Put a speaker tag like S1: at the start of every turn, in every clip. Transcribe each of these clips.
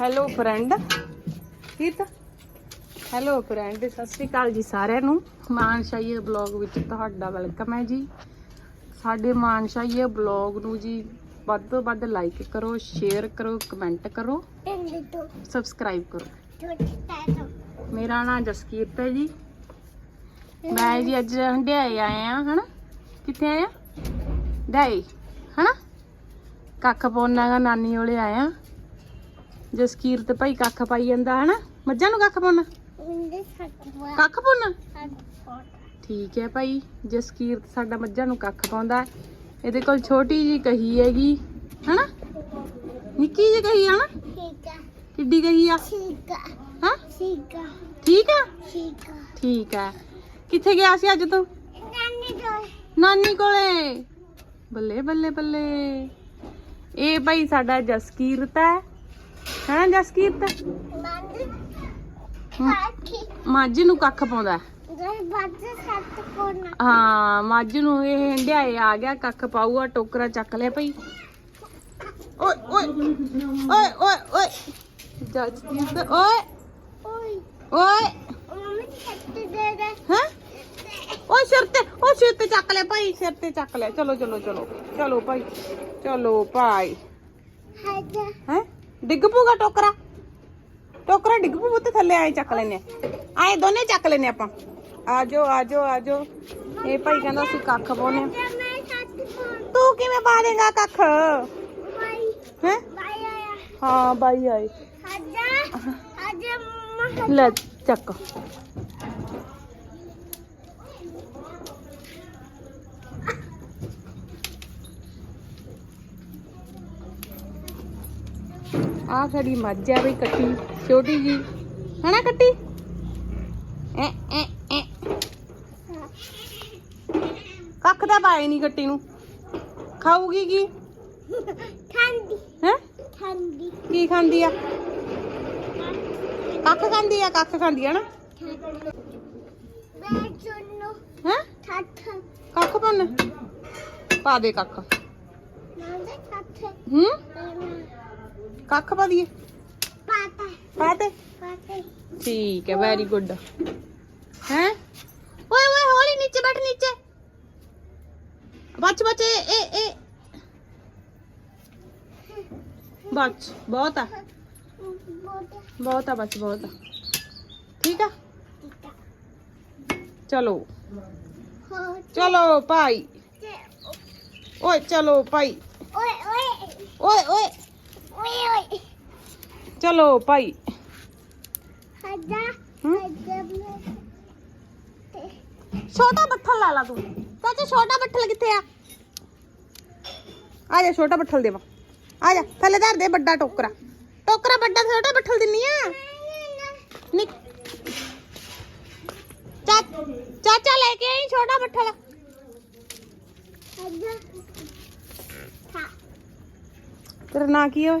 S1: Hello friend ਕੀਤ hello friend Sat Sri ਅਕਾਲ ਜੀ ਸਾਰਿਆਂ ਨੂੰ। ਮਾਨਸ਼ਾਹੀਏ ਬਲੌਗ ਵਿੱਚ ਤੁਹਾਡਾ ਵੈਲਕਮ ਹੈ ਜੀ। ਸਾਡੇ ਮਾਨਸ਼ਾਹੀਏ ਬਲੌਗ ਨੂੰ ਜੀ ਵੱਧ ਤੋਂ ਵੱਧ ਲਾਈਕ ਕਰੋ ਸ਼ੇਅਰ ਕਰੋ ਕਮੈਂਟ ਕਰੋ ਸਬਸਕ੍ਰਾਈਬ ਕਰੋ। ਮੇਰਾ ਨਾਮ ਜਸਕੀਰਤ ਹੈ ਜੀ। ਮੈਂ ਜੀ ਅੱਜ ਹੰਡਿਆਏ ਆਏ ਆ ਹਨਾ? ਕਿੱਥੇ ਆਏ ਆ? ਡਾਈ ਹਨਾ? ਕੱਖ ਪਾਉਣਾ ਗਾ ਨਾਨੀ ਕੋਲੇ ਆਏ ਆ ਜਸਕੀਰਤ ਭਾਈ ਕੱਖ ਪਾਈ ਜਾਂਦਾ ਹਨਾ? ਮੱਝਾਂ ਨੂੰ ਕੱਖ ਪਾਉਣਾ ਕੱਖ ਪਾਉਣਾ ਠੀਕ ਹੈ ਭਾਈ ਜਸਕੀਰਤ ਸਾਡਾ ਮੱਝਾਂ ਨੂੰ ਕੱਖ ਪਾਉਂਦਾ ਹੈ। ਇਹਦੇ ਕੋਲ ਛੋਟੀ ਜੀ ਕਹੀ ਹੈਗੀ ਹਨਾ? ਨਿੱਕੀ ਜੀ ਕਹੀ ਆ ਨਾ ਕਿੱਡੀ ਕਹੀ ਆ? ਹਾਂ? ਠੀਕ ਆ। ਠੀਕ ਆ? ਕਿੱਥੇ ਗਿਆ ਸੀ ਅੱਜ ਤੂੰ? ਨਾਨੀ ਕੋਲੇ। ਬੱਲੇ ਬੱਲੇ ਬੱਲੇ। ਇਹ ਭਾਈ ਸਾਡਾ ਜਸਕੀਰਤ ਹੈ। ਹੈਨਾ ਜਸਕੀਰਤ ਮੱਝ ਨੂੰ ਕੱਖ ਪਾਉਂਦਾ। ਹਾਂ, ਮੱਝ ਨੂੰ ਇਹ ਹੰਡਿਆਏ ਆ ਗਿਆ, ਕੱਖ ਪਾਊਗਾ, ਟੋਕਰਾ ਚੱਕ ਲਿਆ ਭਾਈ। ਓਏ ਓਏ ਓਏ ਓਏ ਓਏ। ਜਸਕੀਰਤ ਓਏ। ਓਏ। ਹਾਂ? ਓਏ, ਸਿਰ ਤੇ ਓ ਸਿਰ ਤੇ ਚੱਕ ਲੈ ਭਾਈ, ਸਿਰ ਤੇ ਚੱਕ ਲੈ ਚਲੋ ਚਲੋ ਚਲੋ। ਚਲੋ ਭਾਈ ਚਲੋ ਭਾਈ। ਹੈ? ਡਿੱਗ ਪੂਗਾ ਟੋਕਰਾ ਟੋਕਰਾ ਡਿੱਗ ਪੂ ਤੇ ਥੱਲੇ ਆਏ ਚੱਕ ਲੈਨੇ ਆਏ ਦੋਨੇ ਚੱਕ ਲੈਨੇ ਆਪਾਂ ਆਜੋ ਆਜੋ ਆਜੋ ਇਹ ਭਾਈ ਕਹਿੰਦਾ ਅਸੀਂ ਕੱਖ ਪਾਉਨੇ ਆ। ਤੂੰ ਕਿਵੇਂ ਪਾ ਦੇਗਾ ਕੱਖ ਹੈ ਹਾਂ ਬਾਈ ਆਏ ਲੈ ਚੱਕ ਆ ਸਾਡੀ ਮੱਝ ਆ ਬਈ ਕੱਟੀ ਛੋਟੀ ਜੀ। ਹਨਾ ਕੱਟੀ? ਐ ਐ ਐ। ਕੱਖ ਦਾ ਪਾਏ ਨਹੀਂ ਕੱਟੀ ਨੂੰ। ਖਾਊਗੀ ਕੀ? ਹੈ? ਕੀ ਖਾਂਦੀ ਆ? ਕੱਖ ਖਾਂਦੀ ਆ ਕੱਖ ਖਾਂਦੀ ਆ ਨਾ ਹੈ? ਕੱਖ ਪਨ ਪਾ ਦੇ ਕੱਖ। ਹੂੰ? ਕੱਖ ਪਾ ਦੀਏ ਪਾ ਤੇ ਠੀਕ ਹੈ ਵੈਰੀ ਗੁੱਡ ਹੈ? ਓਏ ਓਏ ਹੌਲੀ ਨੀਚੇ ਬੈਠ ਨੀਚੇ। ਬੱਚ ਬੱਚ ਇਹ ਇਹ ਇਹ। ਬੱਚ ਬਹੁਤ ਆ। ਬਹੁਤ ਆ ਬੱਚ ਬਹੁਤ ਆ। ਠੀਕ ਆ? ਚਲੋ। ਚਲੋ ਭਾਈ। ਓਏ ਚਲੋ ਭਾਈ। ਓਏ ਓਏ। ਚਲੋ ਭਾਈ ਹਮ? ਛੋਟਾ ਬੱਠਲ ਲਾ ਲਾ ਤੂੰ ਚਾਚਾ ਛੋਟਾ ਬੱਠਲ ਕਿੱਥੇ ਆ ਆ ਜਾ ਛੋਟਾ ਬੱਠਲ ਦੇਵਾ ਆ ਜਾ ਥੱਲੇ ਧਰ ਦੇ ਵੱਡਾ ਟੋਕਰਾ ਟੋਕਰਾ ਵੱਡਾ ਛੋਟਾ ਬੱਠਲ ਦਿੰਨੀ ਆ ਨਿਕ ਚਾ ਚਾਚਾ ਲੈ ਕੇ ਆਈ ਛੋਟਾ ਬੱਠਲ ਤੇਰਾ ਨਾਂ ਕੀ ਓਏ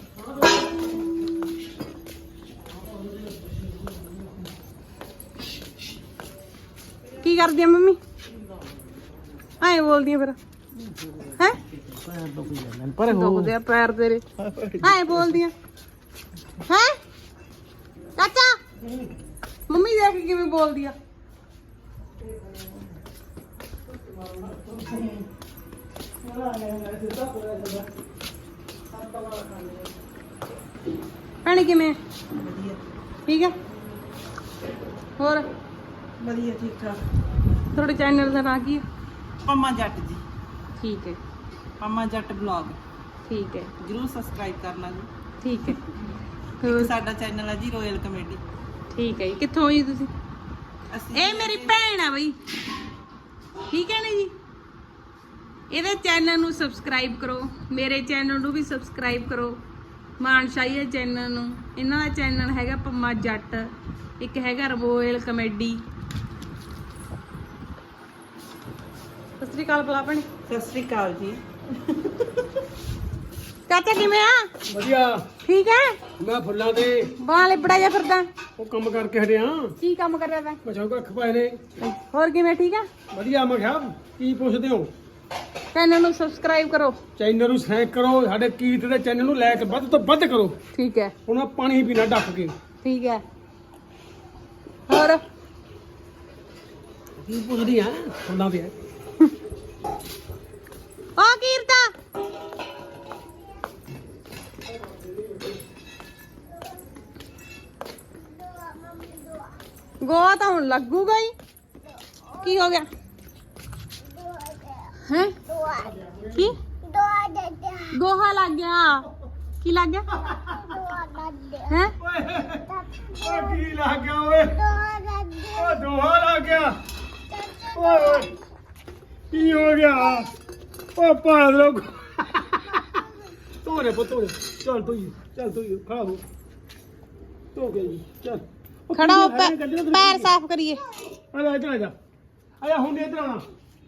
S1: ਕੀ ਕਰਦੀ ਆ ਮੰਮੀ? ਐ ਬੋਲਦੀ ਆ ਫਿਰ। ਹੈ?
S2: ਪਰ
S1: ਦੁਖਦੇ ਆ ਪੈਰ ਤੇਰੇ। ਐ ਬੋਲਦੀ ਆ। ਹੈ? ਚਾਚਾ ਮੰਮੀ ਦੇਖ ਕਿਵੇਂ ਬੋਲਦੀ ਆ। ਭੈਣੇ ਕਿਵੇਂ ਠੀਕ ਹੈ ਹੋਰ?
S2: ਵਧੀਆ ਠੀਕ ਠਾਕ।
S1: ਤੁਹਾਡੇ ਚੈਨਲ ਦਾ ਨਾਂ ਕੀ ਹੈ
S2: ਪੰਮਾ ਜੱਟ ਜੀ।
S1: ਠੀਕ ਹੈ।
S2: ਪੰਮਾ ਜੱਟ ਬਲੌਗ
S1: ਠੀਕ ਹੈ।
S2: ਜਰੂਰ ਸਬਸਕ੍ਰਾਈਬ ਕਰਨਾ ਜੀ।
S1: ਠੀਕ ਹੈ।
S2: ਇੱਕ
S1: ਹੋਰ?
S2: ਸਾਡਾ ਚੈਨਲ ਹੈ ਜੀ ਰੋਇਲ ਕਮੇਡੀ
S1: ਠੀਕ ਹੈ ਜੀ। ਕਿੱਥੋਂ ਹੋਈ ਤੁਸੀਂ?
S2: ਅਸੀਂ
S1: ਇਹ ਮੇਰੀ ਭੈਣ ਆ ਬਈ। ਠੀਕ ਹੈ ਨਾ ਜੀ? ਇਹਦੇ ਚੈਨਲ ਨੂੰ ਸਬਸਕ੍ਰਾਈਬ ਕਰੋ। ਮੇਰੇ ਚੈਨਲ ਨੂੰ ਵੀ ਸਬਸਕ੍ਰਾਈਬ ਕਰੋ। ਮਾਨਸ਼ਾਹੀ ਚੈਨਲ ਨੂੰ। ਇਹਨਾਂ ਦਾ ਚੈਨਲ ਹੈਗਾ ਪੰਮਾ ਜੱਟ ਇੱਕ ਹੈਗਾ ਰੋਇਲ ਕਮੇਡੀ। ਸਤਿ ਸ੍ਰੀ ਅਕਾਲ ਬਲਾ ਭੈਣੇ।
S2: ਸਤਿ ਸ੍ਰੀ ਅਕਾਲ ਜੀ।
S1: ਚਾਚਾ ਕਿਵੇਂ ਆ?
S3: ਵਧੀਆ।
S1: ਠੀਕ ਹੈ?
S3: ਮੈਂ ਫੁੱਲਾਂ ਦੇ
S1: ਬਾਹ ਲਿਬੜਾ ਜਾ ਫਿਰਦਾ।
S3: ਉਹ ਕੰਮ ਕਰਕੇ ਹਟਿਆ
S1: ਕੀ ਕੰਮ ਕਰ ਰਿਹਾ ਤੈਂ?
S3: ਮਛਾਂ ਕੱਖ ਪਾਏ ਨੇ।
S1: ਹੋਰ ਕਿਵੇਂ ਠੀਕ ਆ?
S3: ਵਧੀਆ ਮੈਂ ਕਿਹਾ ਕੀ ਪੁੱਛਦੇ ਹੋ?
S1: ਚੈਨਲ ਨੂੰ ਸਬਸਕ੍ਰਾਈਬ ਕਰੋ।
S3: ਚੈਨਲ ਨੂੰ ਸੈਂਕ ਕਰੋ ਸਾਡੇ ਕੀਰਤ ਦੇ ਚੈਨਲ ਨੂੰ ਲਾਇਕ ਵੱਧ ਤੋਂ ਵੱਧ ਕਰੋ।
S1: ਠੀਕ ਹੈ।
S3: ਹੁਣ ਆਹ ਪਾਣੀ ਪੀਣਾ ਡੱਕ ਕੇ।
S1: ਠੀਕ ਹੈ। ਹੋਰ?
S3: ਕੀ ਪੁੱਛਦੀ ਆ? ਫੁੱਲਾਂ ਦੇ
S1: ਆ। ਕੀਰਤਾ! ਗੋਆ ਤਾਂ ਹੁਣ ਲੱਗੂਗਾ ਹੀ। ਕੀ ਹੋ ਗਿਆ? ਹੈ? ਕੀ? ਗੋਹਾ ਲੱਗ ਗਿਆ। ਕੀ ਲੱਗ ਗਿਆ? ਹੈ?
S3: ਕੀ ਲੱਗ ਗਿਆ ਓਏ? ਦੋਹਾ ਲੱਗ ਗਿਆ। ਓਏ ਓਏ ਕੀ ਹੋ ਗਿਆ? ਓ ਪਾਦ ਲੋਕ ਤੋਰੇ ਪੁੱਤ ਤੋਰੇ ਚੱਲ ਤੂੰ ਹੀ, ਚੱਲ ਤੂੰ ਹੀ, ਖੜਾ ਹੋ। ਤੋ ਗਈ ਚੱਲ। ਉਹ
S1: ਖੜਾ ਹੋ ਪੈ- ਪੈਰ ਸਾਫ਼ ਕਰੀਏ।
S3: ਆ ਜਾ ਇੱਧਰ ਆ ਜਾ। ਆ ਜਾ ਹੁਣ ਇੱਧਰ ਆਉਣਾ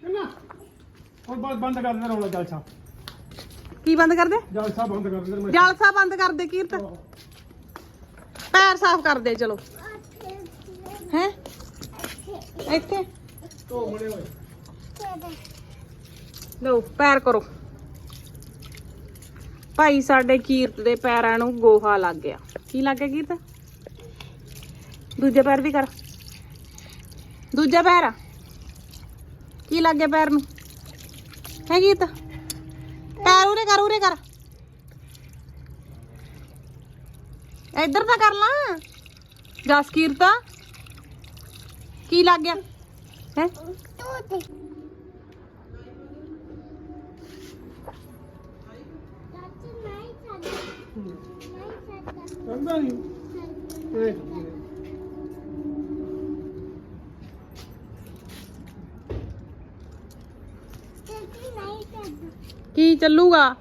S3: ਚੰਗਾ। ਬਸ ਬੰਦ ਕਰ ਦੇ ਰੌਲਾ ਜਲਸਾ
S1: ਕੀ ਬੰਦ ਕਰ ਦੇ
S3: ਜਲਸਾ ਬੰਦ ਕਰ ਦੇ ਮੈਂ
S1: ਜਲਸਾ ਬੰਦ ਕਰ ਦੇ ਕੀਰਤ ਪੈਰ ਸਾਫ਼ ਕਰ ਦੇ ਚਲੋ। ਹੈ? ਇੱਥੇ।
S3: ਤੋ ਮੜੇ ਹੋਏ
S1: ਲਓ ਪੈਰ ਕਰੋ। ਭਾਈ ਸਾਡੇ ਕੀਰਤ ਦੇ ਪੈਰਾਂ ਨੂੰ ਗੋਹਾ ਲੱਗ ਗਿਆ। ਕੀ ਲੱਗ ਗਿਆ ਕੀਰਤ? ਦੂਜੇ ਪੈਰ ਵੀ ਕਰ। ਦੂਜਾ ਪੈਰ ਕੀ ਲੱਗ ਗਿਆ ਪੈਰ ਨੂੰ? ਹੈ ਕੀਰਤ ਪੈਰ ਉਰੇ ਕਰ ਉਰੇ ਕਰ ਇੱਧਰ ਤਾਂ ਕਰ ਲਾ ਜਸ ਕੀਰਤ ਕੀ ਲੱਗ ਗਿਆ ਹੈ
S3: ਚੰਗਾ ਨਹੀਂ ਇਹ
S1: ਕੀ ਚੱਲੂਗਾ?